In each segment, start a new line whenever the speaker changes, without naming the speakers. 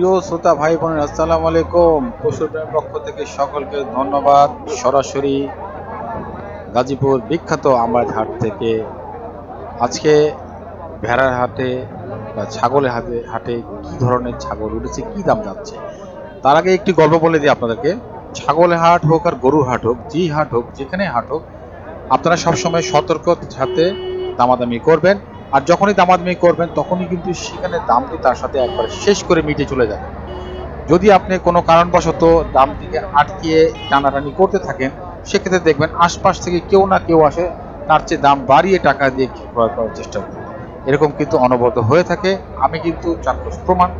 প্রিয় শ্রোতা ভাই বোনের আসসালামু আলাইকুম। পশুপ্রেমের পক্ষ থেকে সকলকে ধন্যবাদ। সরাসরি গাজীপুর বিখ্যাত আমার হাট থেকে আজকে ভেড়ার হাটে বা ছাগলের হাটে হাটে কি ধরনের ছাগল উঠেছে, কি দাম যাচ্ছে? তার আগে একটি গল্প বলে দিই আপনাদেরকে। ছাগলের হাট হোক আর গরুর হাট হোক যেই হাট হোক, যেখানে হাট হোক, আপনারা সবসময় সতর্ক সাথে দামাদামি করবেন। আর যখনই দামাদামি করবেন, তখনই কিন্তু সেখানে দামটি তার সাথে একবার শেষ করে মিটে চলে যাবে। যদি আপনি কোনো কারণবশত দামটিকে আটকিয়ে টানাটানি করতে থাকেন, সেক্ষেত্রে দেখবেন আশপাশ থেকে কেউ না কেউ আসে, তার চেয়ে দাম বাড়িয়ে টাকা দিয়ে ক্রয় করার চেষ্টা করে এরকম কিন্তু অনবরত হয়ে থাকে। আমি কিন্তু চাক্ষুষ প্রমাণ।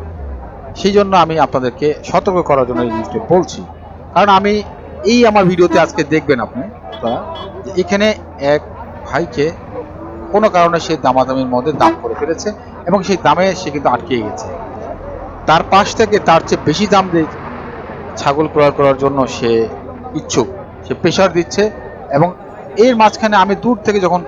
সেই জন্য আমি আপনাদেরকে সতর্ক করার জন্য এই জিনিসটি বলছি। কারণ আমি এই আমার ভিডিওতে আজকে দেখবেন আপনি এখানে এক ভাইকে কোনো কারণে সে দামাদামির মধ্যে দাম করে ফেলেছে এবং সেই দামে সে কিন্তু আটকে গেছে। তার পাশ থেকে তার চেয়ে বেশি দাম দিয়ে ছাগল ক্রয় করার জন্য সে ইচ্ছুক, সে প্রেশার দিচ্ছে এবং এর মাঝখানে আমি দূর থেকে যখন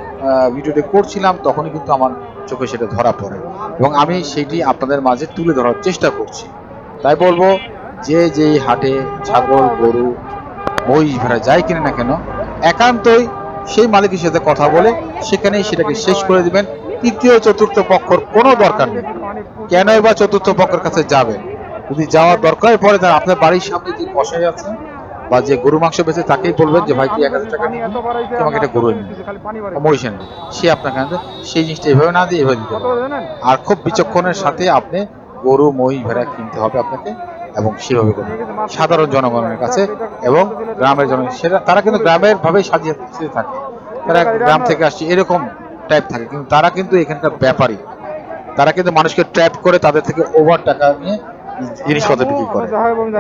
ভিডিওটি করছিলাম তখনই কিন্তু আমার চোখে সেটা ধরা পড়ে এবং আমি সেটি আপনাদের মাঝে তুলে ধরার চেষ্টা করছি। তাই বলব, যে যেই হাটে ছাগল, গরু, মহিষ ভেড়া যাই কিনে না কেন, একান্তই সেই মালিকের সাথে কথা বলে সেখানেই সেটাকে শেষ করে দিবেন। তৃতীয় চতুর্থ পক্ষর কোনো দরকার নেই। কেনই বা চতুর্থ পক্ষের কাছে যাবেন যদি যাওয়ার দরকার পড়ে, তাহলে আপনার বাড়ির সামনে যে কষাই আছে বা যে গরু মাংস বেচে, তাকেই বলবেন যে, ভাই কি এক হাজার টাকা তোমাকে এটা গরু এনে সে আপনাকে আনবে। সেই জিনিসটা এভাবে না দিয়ে এভাবে দিতে আর খুব বিচক্ষণের সাথে আপনি গরু, মহিষ, ভেড়া কিনতে হবে আপনাকে। এবং সেভাবে করবেন সাধারণ জনগণের কাছে এবং গ্রামের জন সেটা তারা কিন্তু গ্রামের ভাবেই সাজিয়ে থাকে। তারা গ্রাম থেকে আসছে এরকম টাইপ থাকে। কিন্তু তারা কিন্তু এখানকার ব্যাপারী। তারা কিন্তু মানুষকে ট্র্যাপ করে তাদের থেকে ওভার টাকা নিয়ে জিনিসপত্র বিক্রি করে।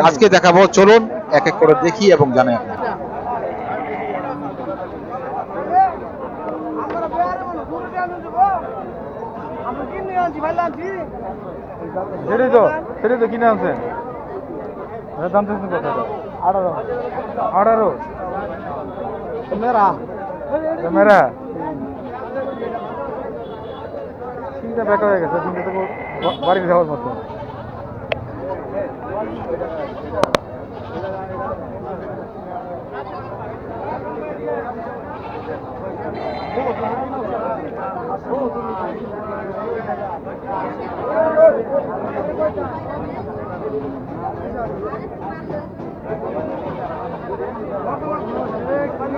আজকে দেখাবো চলুন এক এক করে দেখি এবং জানাই আপনাকে
সেটাই তো সেটাই তো কিনে আনছেন? দাম চাইছেন কত আঠারো আঠারো মেরা মেরা তিনটা বেকার হয়ে গেছে তিনটা তো বাড়িতে যাওয়ার মতো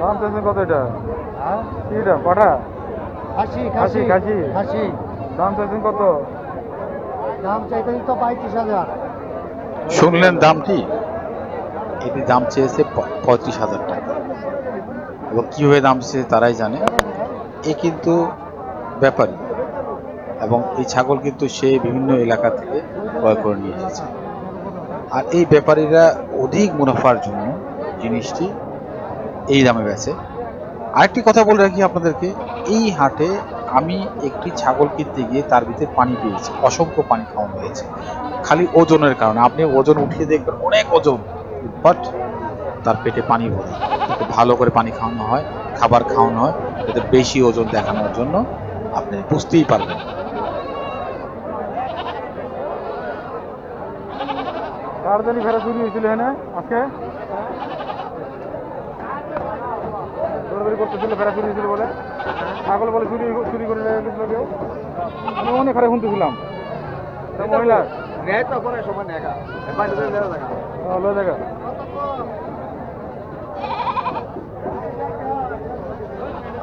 দাম চাইছেন কত এটা? কি এটা? পাঠা?
খাসি
খাসি, খাসি।
খাসি।
দাম চাইছেন কত?
দাম চাইতে তো পঁয়ত্রিশ হাজার।
শুনলেন দামটি এটি দাম চেয়েছে পঁয়ত্রিশ হাজার টাকা। এবং কীভাবে দাম চেয়েছে তারাই জানে। এ কিন্তু ব্যাপারী। এবং এই ছাগল কিন্তু সে বিভিন্ন এলাকা থেকে ক্রয় করে নিয়ে এসেছে। আর এই ব্যাপারীরা অধিক মুনাফার জন্য জিনিসটি এই দামে বেচে। আরেকটি কথা বলে রাখি আপনাদেরকে, এই হাটে আমি একটি ছাগল কিনতে গিয়ে তার ভিতরে পানি পেয়েছি, অসংখ্য পানি খাওয়ানো হয়েছে। খালি ওজনের কারণে, আপনি ওজন উঠিয়ে দেখবেন অনেক ওজন বাট তার পেটে পানি ভরে। ভালো করে পানি খাওয়ানো হয়, খাবার খাওয়ানো হয় যাতে বেশি ওজন দেখানোর জন্য আপনি বুঝতেই পারবেন।
জানি ফেরা চুরি হয়েছিল হ্যাঁ আজকে? দৌড়াদৌড়ি করতেছিল ফেরা চুরি হয়েছিল বলে। ছাগল বলে চুরি চুরি করে গেছিল কেউ। আমি অনেক খারাপ শুনতেছিলাম। মহিলা দেখা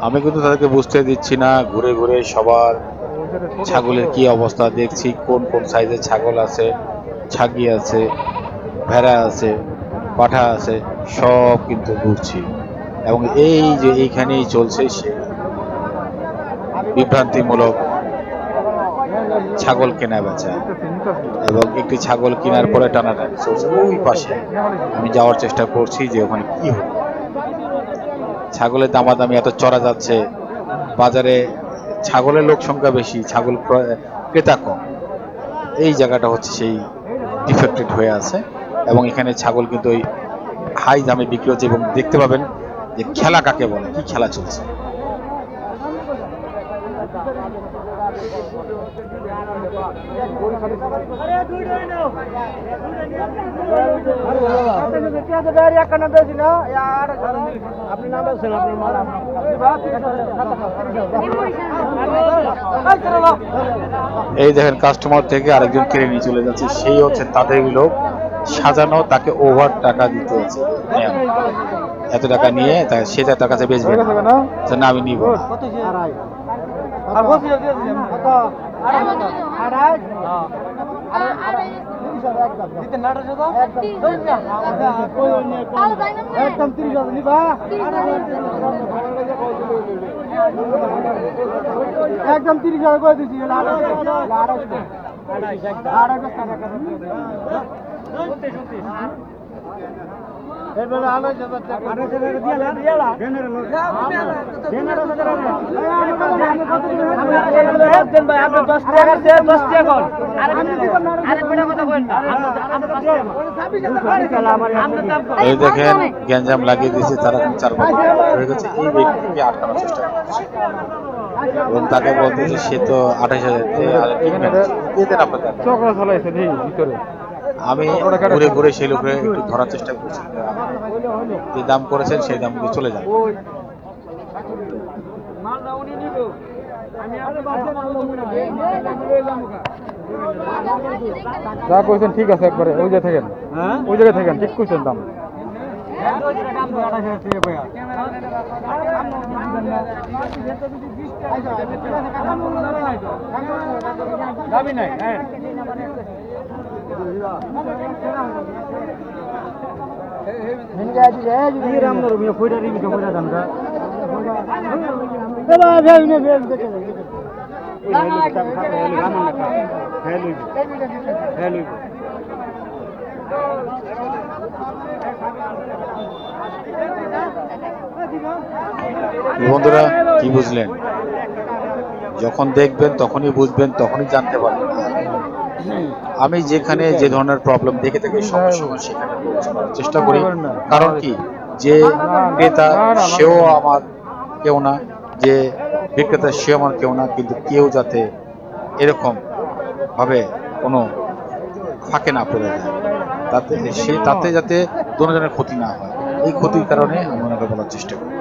আমি কিন্তু তাদেরকে বুঝতে দিচ্ছি না ঘুরে ঘুরে সবার ছাগলের কি অবস্থা দেখছি কোন কোন সাইজের ছাগল আছে ছাগি আছে। ভেড়া আছে, পাঠা আছে, সব কিন্তু ঘুরছি। এবং এই যে এইখানেই চলছে সে বিভ্রান্তিমূলক ছাগল কেনা বেচা। এবং একটি ছাগল কেনার পরে টানাটানি চলছে ওই পাশে। আমি যাওয়ার চেষ্টা করছি যে ওখানে কি হলো ছাগলের দামাদামি এত চড়া যাচ্ছে। বাজারে ছাগলের লোক সংখ্যা বেশি, ছাগল ক্রেতা কম। এই জায়গাটা হচ্ছে সেই ডিফেক্টেড হয়ে আছে। এবং এখানে ছাগল কিন্তু ওই হাই দামে বিক্রি হচ্ছে এবং দেখতে পাবেন যে খেলা কাকে বলে, কি খেলা চলছে। এই দেখেন কাস্টমার থেকে আরেকজন কিনে নিয়ে চলে যাচ্ছে, সেই হচ্ছে তাদের লোক। সাজানো, তাকে ওভার টাকা দিতে এত টাকা নিয়ে সেটা তার কাছে বেচবে না। আমি নিব।
একদম তিরিশ হাজার একদম তিরিশ
এই দেখেন, গ্যাঞ্জাম লাগিয়ে দিয়েছে, তারা চার হয়ে এই ব্যক্তিকে আটকানোর চেষ্টা করছে এবং তাকে বলতেছে, সে তো আঠাশ হাজার কিনবেন না।
চক্র ভিতরে।
আমি ঘুরে ঘুরে সেই লোকে একটু ধরার চেষ্টা করছি। যে দাম করেছেন সেই দাম দিয়ে চলে যান।
যা কইছেন ঠিক আছে একবারে ওই জায়গায় থাকেন। ওই জায়গায় থাকেন ঠিক কইছেন দাম। দাবি নাই হ্যাঁ
বন্ধুরা কি বুঝলেন? যখন দেখবেন তখনই বুঝবেন তখনই জানতে পারবেন। আমি যেখানে যে ধরনের প্রবলেম দেখে থাকি সেখানে চেষ্টা করি। কারণ কি? যে ক্রেতা, সেও আমার কেউ না, যে বিক্রেতা, সেও আমার কেউ না, কিন্তু কেউ যাতে এরকম ভাবে কোনো ফাঁকে না পড়ে যায়। তাতে সে, তাতে যাতে দুজনের ক্ষতি না হয়। এই ক্ষতির কারণে আমি ওনাকে বলার চেষ্টা করি।